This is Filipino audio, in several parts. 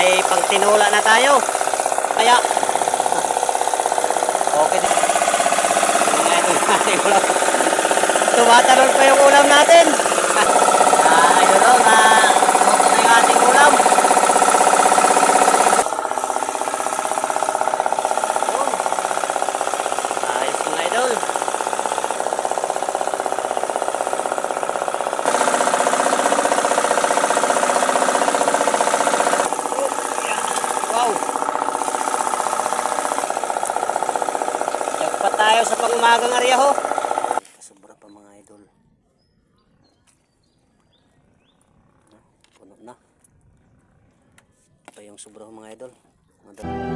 ay pang tinula na tayo. Kaya, okay din. Tumatalon pa yung ulam natin. Ah, ayun o, na luto na yung ating ulam. Yun. Ayos mga idol. Wow! Jackpot tayo sa pangumagang area ho. Sobra pa mga idol. Puno na. Ito yung sobra mga idol. Mga dal-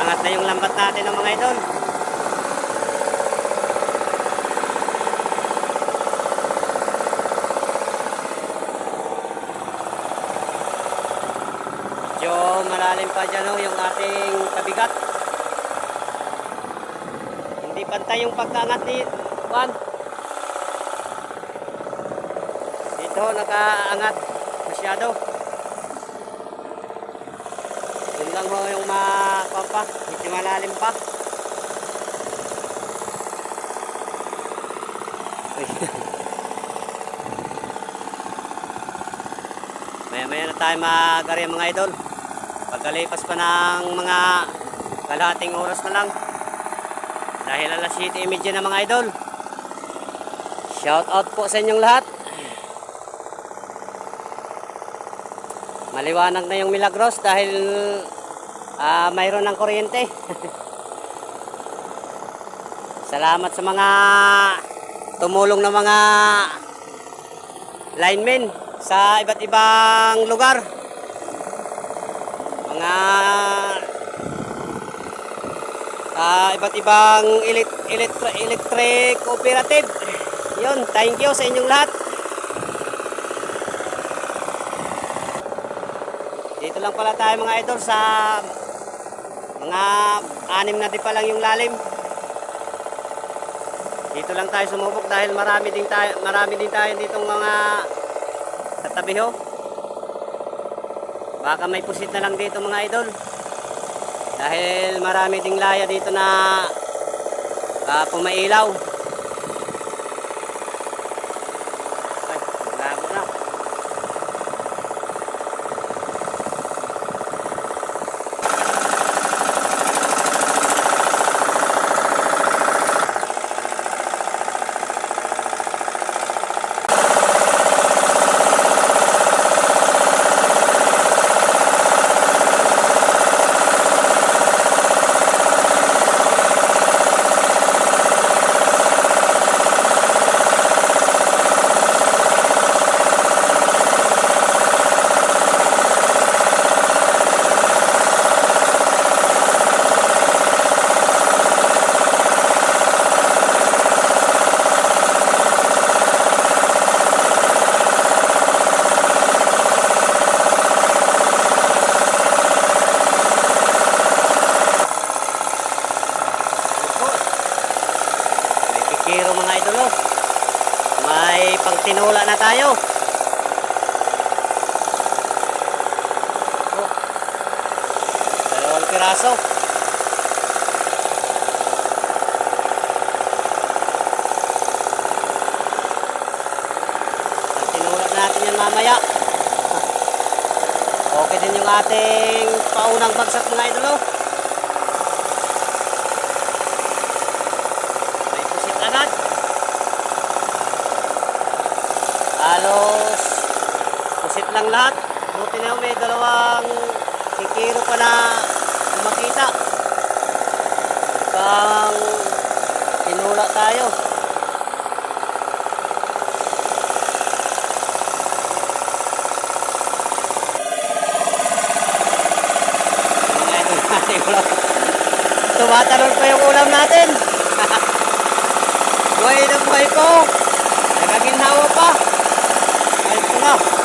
Angat na yung lambat natin ng mga idol. Medyo malalim pa dyan ho, yung ating kabigat. Hindi pagkaangat ni Juan. Dito nakaangat masyado. Yun lang ho yung mapapa, medyo malalim pa. Uy. Maya maya na tayo mag mga idol. Pagkalipas pa ng mga kalahating oras na lang. Dahil alas 7.30 na mga idol. Shout out po sa inyong lahat. Maliwanag na yung Milagros dahil ah, mayroon ng kuryente. Salamat sa mga tumulong na mga linemen sa iba't ibang lugar. Mga ah, iba't ibang elit- electric, electric cooperative. Yun, thank you sa inyong lahat. Dito lang pala tayo mga idol sa mga anim na di pa lang yung lalim. Dito lang tayo sumubok dahil marami din tayo, marami din tayo ditong mga katabi ho. Baka may pusit na lang dito mga idol. Dahil marami ding laya dito na ah, pumailaw. Mamaya. Okay din yung ating paunang bagsak mga idol. oh. May pusit agad. Halos pusit lang lahat. Buti na may dalawang kikiro pa na makita. Mukhang tinula tayo. Mga idol natin ulam. Tumatalon pa yung ulam natin. buhay na buhay ko. Nagaginhawa pa. Ayun ko na.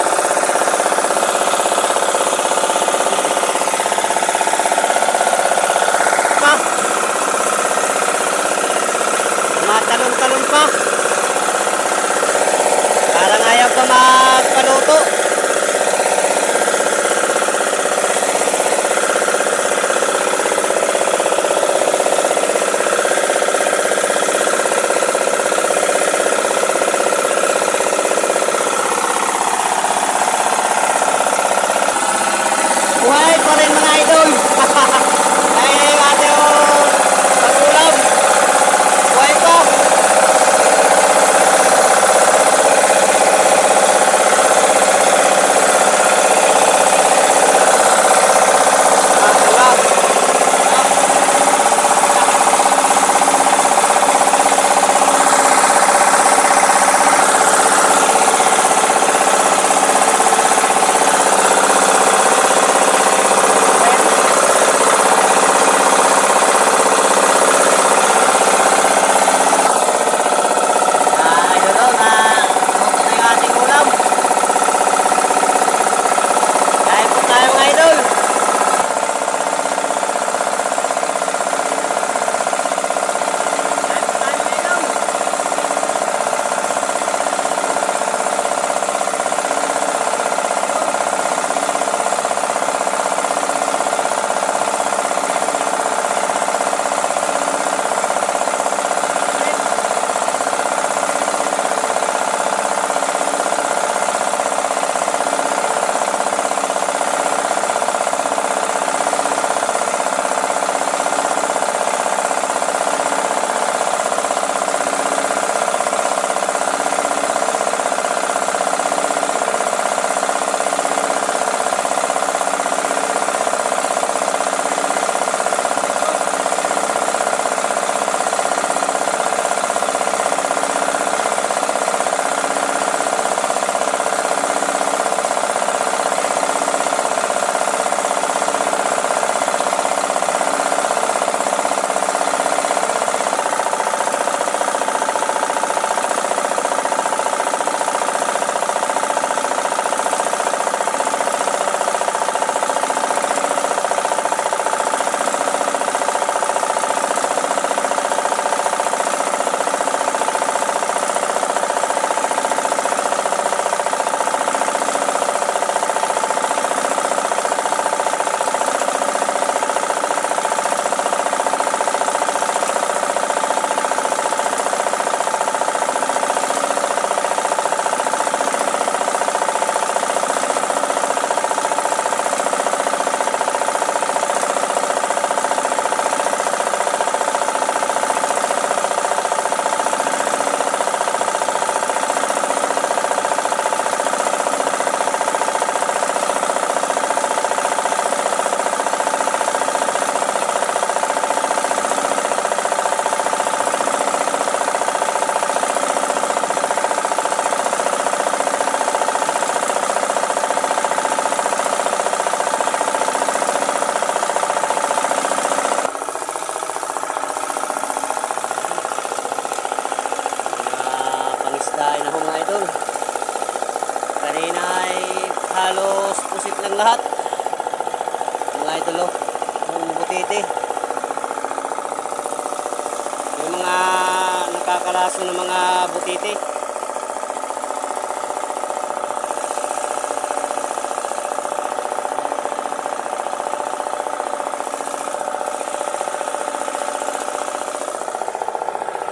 piraso ng mga butiti.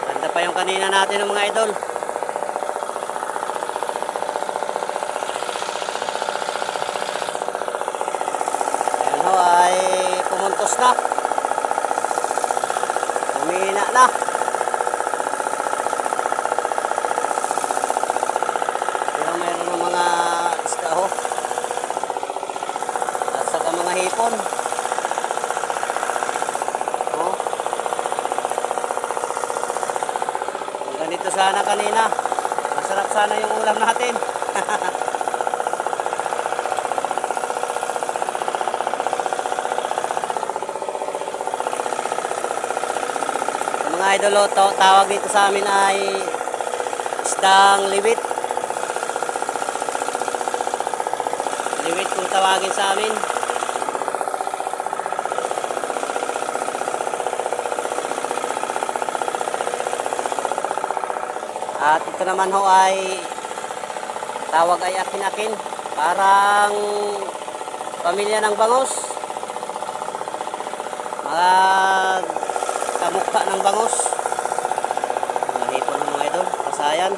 Ganda pa yung kanina natin ng mga idol. Hipon. Oh. Ganito sana kanina. Masarap sana yung ulam natin. Mga idol, oh, tawag dito sa amin ay isdang liwit. Liwit kung tawagin sa amin. At ito naman ho ay tawag ay akin-akin. Parang pamilya ng bangos. Mga kamukha ng bangos. Mga hipon ng mga idol. Kasayan.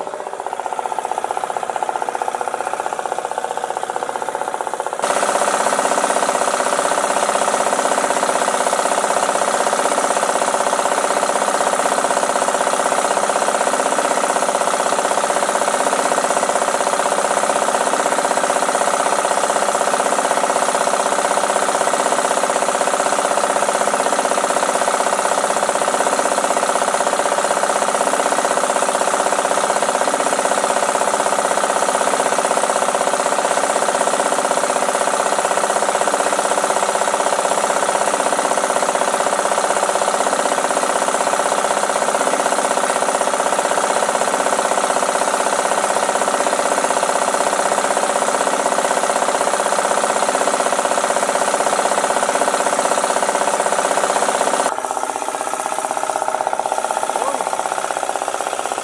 Yun.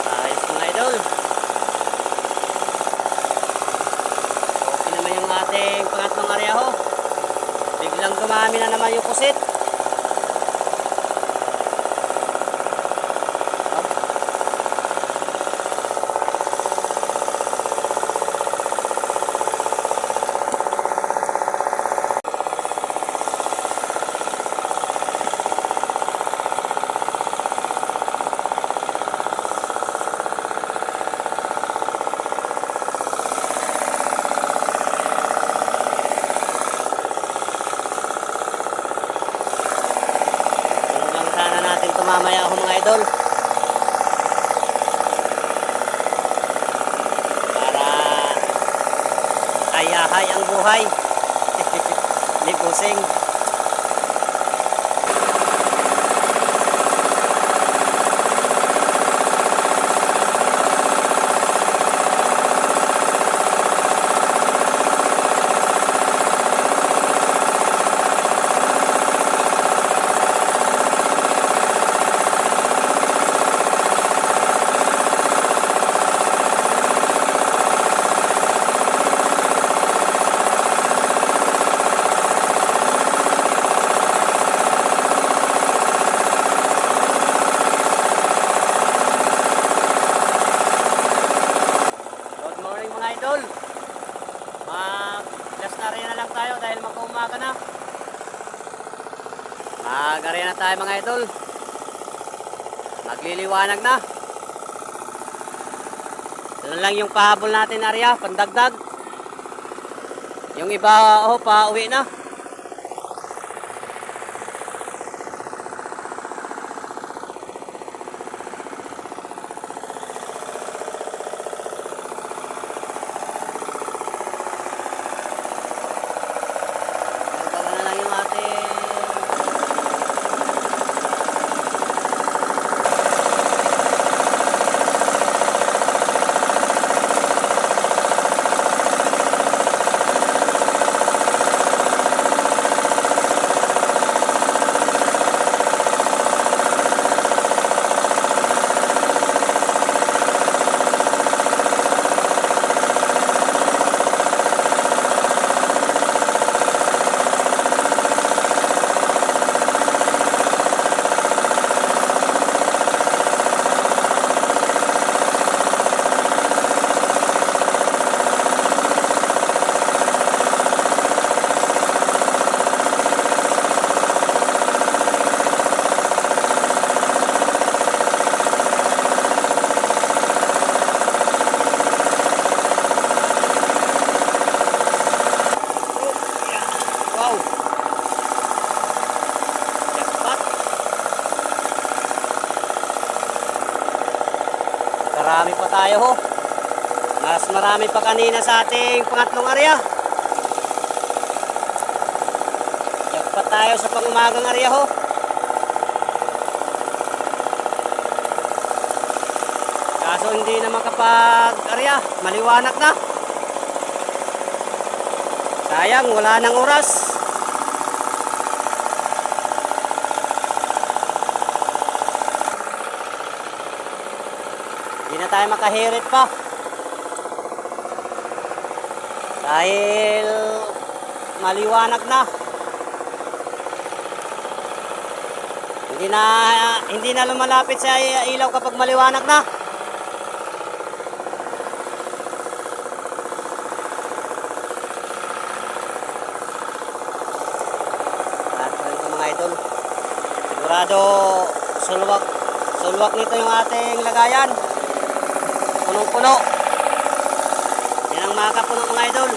Ayos mga idol. Okay naman yung ating pangatlong area ho. Biglang yung kusit. Yun lang sana natin tumamaya ako mga idol. Para ayahay ang buhay. Libusing. Good morning mga idol. Mag-gas na rin na lang tayo dahil magkumaga na. Mag-area na tayo mga idol. Magliliwanag na. Ito lang yung pahabol natin area, pandagdag. Yung iba, oh, pa uwi na. Dagdagan na lang yung ating marami pa tayo ho. Mas marami pa kanina sa ating pangatlong area. Jackpot tayo sa pangumagang area ho. Kaso hindi na makapag-area. Maliwanag na. Sayang, wala nang oras. Hindi na tayo makahirit pa. Dahil maliwanag na. Hindi na hindi na lumalapit sa ilaw kapag maliwanag na. At ito mga idol. Sigurado sulwak sulwak nito yung ating lagayan. Punong-puno. Yan ang makapuno mga idol.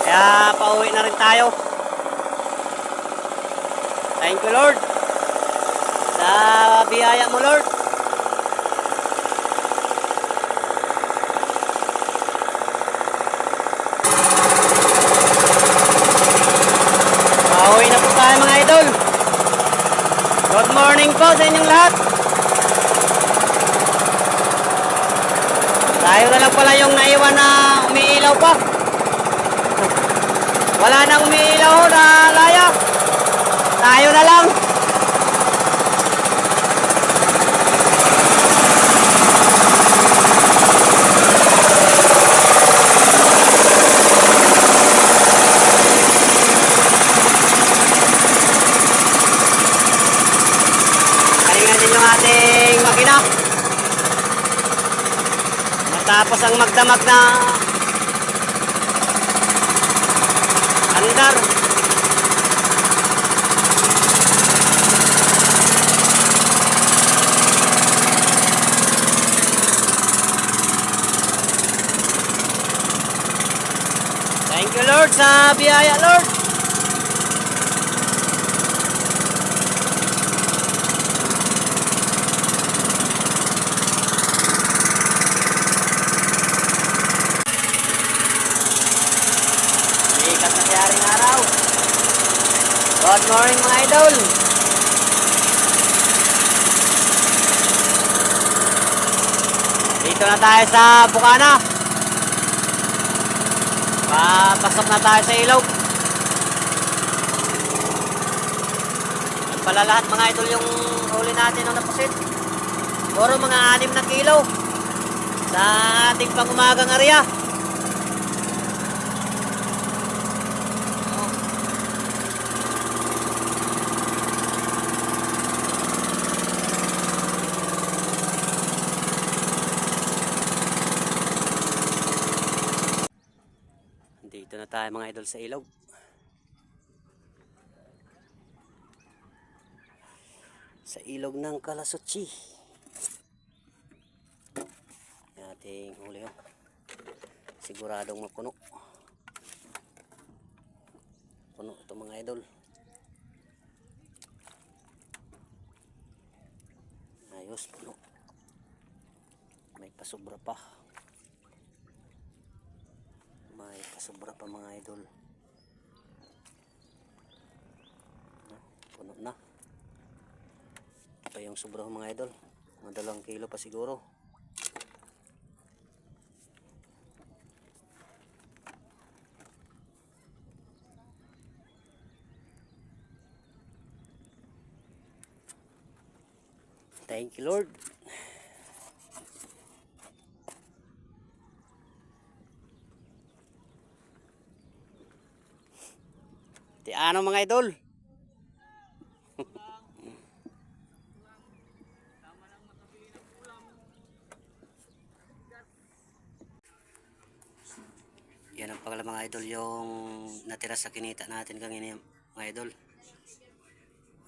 Kaya pauwi na rin tayo. Thank you Lord. Sa biyaya mo Lord. Pauwi na po tayo mga idol. Good morning po sa inyong lahat. Tayo na lang pala yung naiwan na umiilaw pa. Wala nang umiilaw na laya. Tayo na lang. Kalingan din yung ating makina. Matapos ang magdamag na andar. Thank you Lord sa biyaya Lord. Good morning mga idol. Dito na tayo sa Bukana. Papasok na tayo sa ilog. Yan pala lahat mga idol yung huli natin ng napusit. Puro mga 6 na kilo sa ating pangumagang area. Dito na tayo mga idol sa ilog. Sa ilog ng. Yung Ating huli oh. Siguradong mapuno. Puno ito mga idol. Ayos, puno. May pasobra pa. May pasobra pa mga idol. No, Puno na. Pa yung sobra mga idol. Mga dalawang kilo pa siguro. Thank you Lord. Ano mga idol? Yan ang pala mga idol yung natira sa kinita natin kanina mga idol.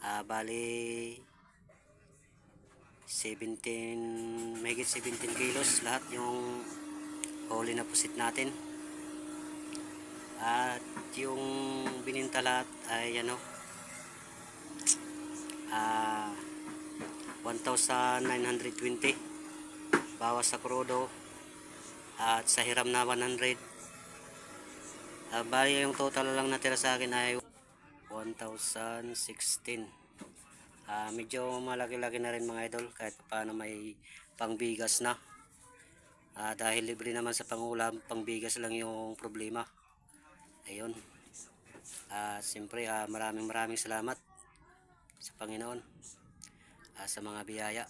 Ah, bali 17 mahigit 17 kilos lahat yung huli na pusit natin. At yung bininta lahat ay ano ah 1,920 bawas sa krudo at sa hiram na 100 Ah, bali yung total lang natira sa akin ay 1,016 Ah, medyo malaki-laki na rin mga idol kahit paano may pangbigas na. Ah, dahil libre naman sa pangulam pangbigas lang yung problema. Ayun Ah, siyempre ah, maraming maraming salamat sa Panginoon ah, sa mga biyaya